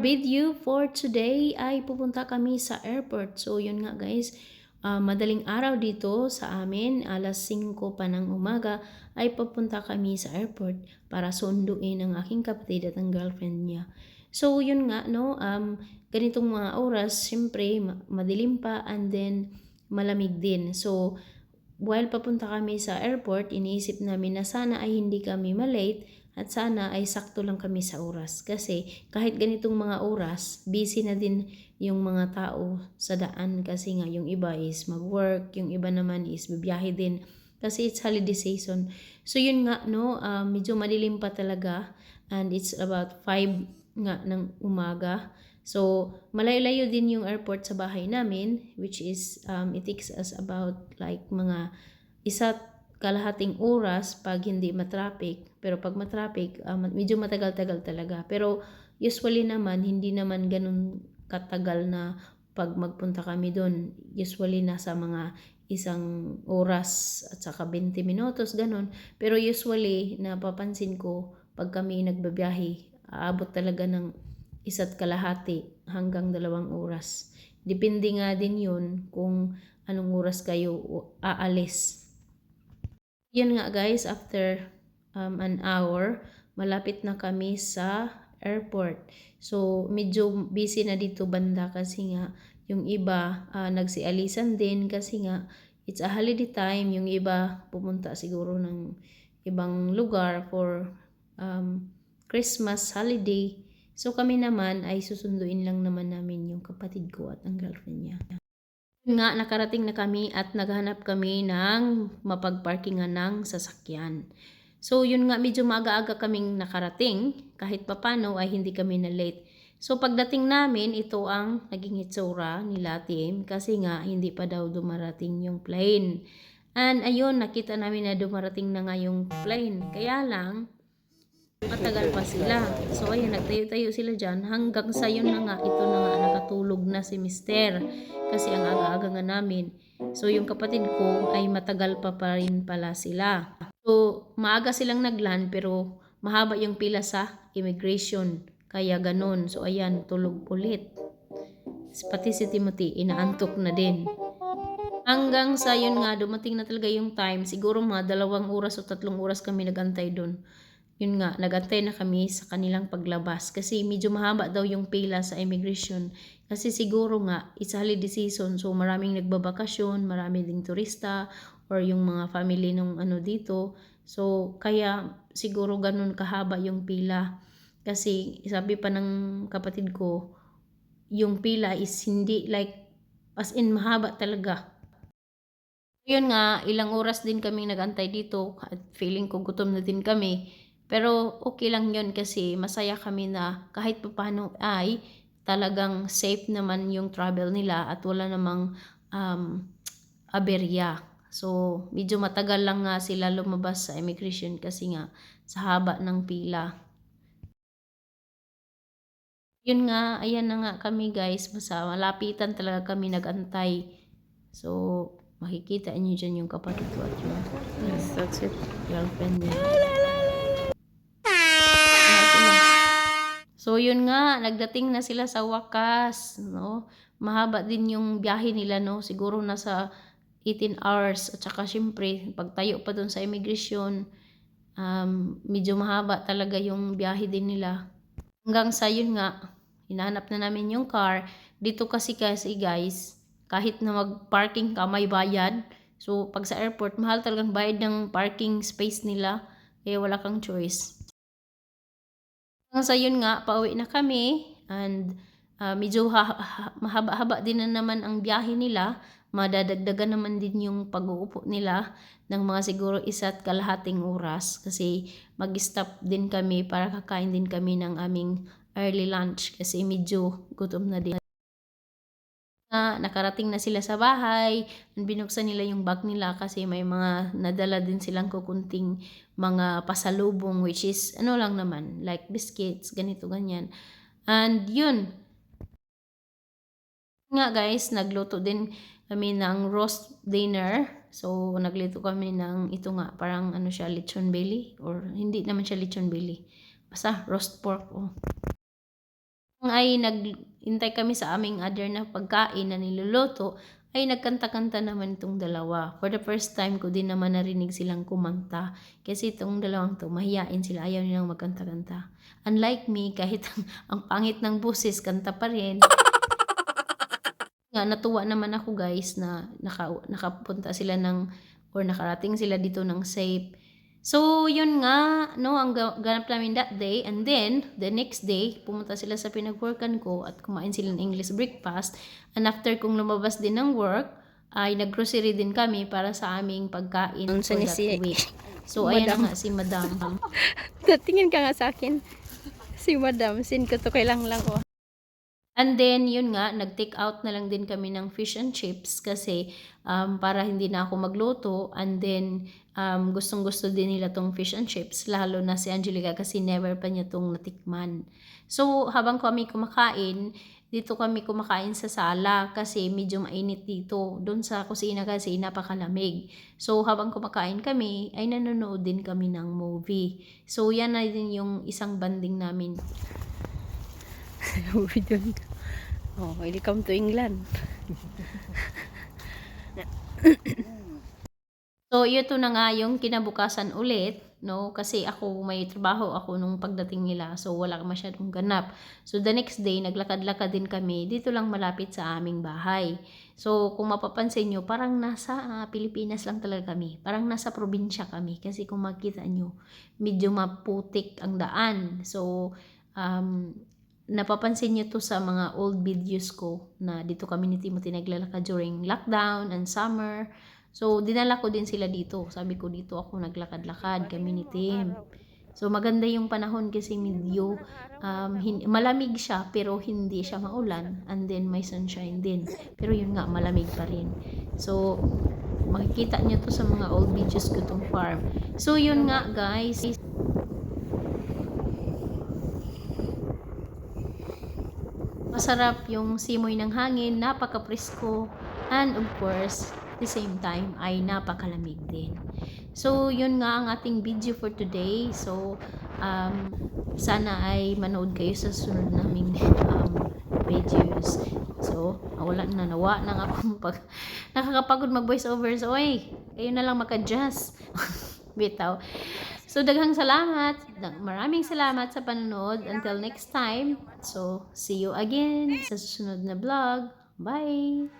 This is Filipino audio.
video for today ay pupunta kami sa airport. So, yun nga guys, ah, madaling araw dito sa amin, alas 5 pa ng umaga, ay pupunta kami sa airport para sunduin ang aking kapatid at ang girlfriend niya. So, yun nga, no, um, ganitong mga oras, syempre, ma- madilim pa and then malamig din. So, while papunta kami sa airport, iniisip namin na sana ay hindi kami malate at sana ay sakto lang kami sa oras. Kasi kahit ganitong mga oras, busy na din yung mga tao sa daan kasi nga yung iba is mag-work, yung iba naman is bibiyahe din kasi it's holiday season. So yun nga no, ah, medyo madilim pa talaga and it's about 5 nga ng umaga. So malayo-layo din yung airport sa bahay namin which is um, it takes us about like mga isa't kalahating oras pag hindi matraffic. Pero pag matraffic, uh, medyo matagal-tagal talaga. Pero usually naman, hindi naman ganun katagal na pag magpunta kami doon. Usually nasa mga isang oras at saka 20 minutos, ganun. Pero usually, napapansin ko, pag kami nagbabiyahe, aabot talaga ng isa't kalahati hanggang dalawang oras. Depende nga din yun kung anong oras kayo aalis yun nga guys, after um, an hour, malapit na kami sa airport. So, medyo busy na dito banda kasi nga yung iba uh, nagsialisan din kasi nga it's a holiday time. Yung iba pumunta siguro ng ibang lugar for um, Christmas holiday. So, kami naman ay susunduin lang naman namin yung kapatid ko at ang girlfriend niya nga nakarating na kami at naghanap kami ng mapagparkingan ng sasakyan. So yun nga medyo maaga-aga kaming nakarating kahit papano ay hindi kami na late. So pagdating namin ito ang naging itsura nila team kasi nga hindi pa daw dumarating yung plane. And ayun nakita namin na dumarating na nga yung plane. Kaya lang matagal pa sila. So ayun nagtayo-tayo sila dyan hanggang sa yun na nga ito na nga nakatulog na si Mister kasi ang aga-aga nga namin. So yung kapatid ko ay matagal pa pa rin pala sila. So maaga silang naglan pero mahaba yung pila sa immigration. Kaya ganun. So ayan, tulog ulit. Pati si Timothy, inaantok na din. Hanggang sa yun nga, dumating na talaga yung time. Siguro mga dalawang oras o tatlong oras kami nagantay doon yun nga, nagantay na kami sa kanilang paglabas kasi medyo mahaba daw yung pila sa immigration. Kasi siguro nga it's holiday season so maraming nagbabakasyon, marami ding turista or yung mga family nung ano dito. So kaya siguro ganun kahaba yung pila. Kasi sabi pa ng kapatid ko yung pila is hindi like as in mahaba talaga. Yun nga, ilang oras din kami nagantay dito. At feeling ko gutom na din kami. Pero okay lang yun kasi masaya kami na kahit paano ay talagang safe naman yung travel nila at wala namang um, aberya. So, medyo matagal lang nga sila lumabas sa immigration kasi nga sa haba ng pila. Yun nga, ayan na nga kami guys. Basta malapitan talaga kami nagantay. So, makikita niyo dyan yung kapatid ko at yung yes, that's it. girlfriend niya. So yun nga, nagdating na sila sa wakas, no? Mahaba din yung biyahe nila, no? Siguro nasa 18 hours at saka syempre pagtayo pa doon sa immigration, um, medyo mahaba talaga yung biyahe din nila. Hanggang sa yun nga, hinahanap na namin yung car. Dito kasi kasi guys, kahit na mag-parking ka, may bayad. So, pag sa airport, mahal talagang bayad ng parking space nila. Kaya wala kang choice. Hanggang sa yun nga, pauwi na kami and uh, medyo mahaba-haba din na naman ang biyahe nila. Madadagdagan naman din yung pag-uupo nila ng mga siguro isa't kalahating oras kasi mag-stop din kami para kakain din kami ng aming early lunch kasi medyo gutom na din na nakarating na sila sa bahay, binuksan nila yung bag nila kasi may mga nadala din silang kukunting mga pasalubong which is ano lang naman, like biscuits, ganito, ganyan. And yun, nga guys, nagluto din kami ng roast dinner. So, nagluto kami ng ito nga, parang ano siya, lechon belly or hindi naman siya lechon belly. Basta roast pork. Oh. Ay naghintay kami sa aming other na pagkain na niluluto, ay nagkanta-kanta naman itong dalawa. For the first time ko din naman narinig silang kumanta. Kasi itong dalawang to, mahiyain sila, ayaw nilang magkanta-kanta. Unlike me, kahit ang, ang pangit ng boses, kanta pa rin. nga, natuwa naman ako guys na naka, nakapunta sila ng, or nakarating sila dito ng safe. So, yun nga, no, ang ga- ganap namin that day. And then, the next day, pumunta sila sa pinag-workan ko at kumain sila ng English breakfast. And after kong lumabas din ng work, ay nag-grocery din kami para sa aming pagkain Ang for that sanisi- week. So, ayan nga si Madam. Tingin ka nga sa akin. Si Madam, sin ko to kailang lang ko. And then, yun nga, nag-take out na lang din kami ng fish and chips kasi um, para hindi na ako magluto. And then, um, gustong-gusto din nila tong fish and chips, lalo na si Angelica kasi never pa niya tong natikman. So, habang kami kumakain, dito kami kumakain sa sala kasi medyo mainit dito. Doon sa kusina kasi napakalamig. So, habang kumakain kami, ay nanonood din kami ng movie. So, yan na din yung isang banding namin Uy, dun. Oh, welcome to England. So, ito na nga yung kinabukasan ulit, no? Kasi ako, may trabaho ako nung pagdating nila. So, wala masyadong ganap. So, the next day, naglakad-lakad din kami. Dito lang malapit sa aming bahay. So, kung mapapansin nyo, parang nasa ah, Pilipinas lang talaga kami. Parang nasa probinsya kami. Kasi kung makita nyo, medyo maputik ang daan. So, um, napapansin nyo to sa mga old videos ko na dito kami ni Timothy naglalakad during lockdown and summer. So, dinala ko din sila dito. Sabi ko, dito ako naglakad-lakad kami ni Tim. So, maganda yung panahon kasi medyo um, hin- malamig siya pero hindi siya maulan. And then, may sunshine din. Pero yun nga, malamig pa rin. So, makikita nyo to sa mga old videos ko tong farm. So, yun nga guys. Masarap yung simoy ng hangin, napaka-presko, and of course, the same time ay napakalamig din. So, yun nga ang ating video for today. So, um, sana ay manood kayo sa sunod naming um, videos. So, wala na, nawa na nga akong pag, nakakapagod mag voice over. So, ay, kayo na lang mag-adjust. Bitaw. So, daghang salamat. Maraming salamat sa panonood. Until next time. So, see you again sa susunod na vlog. Bye!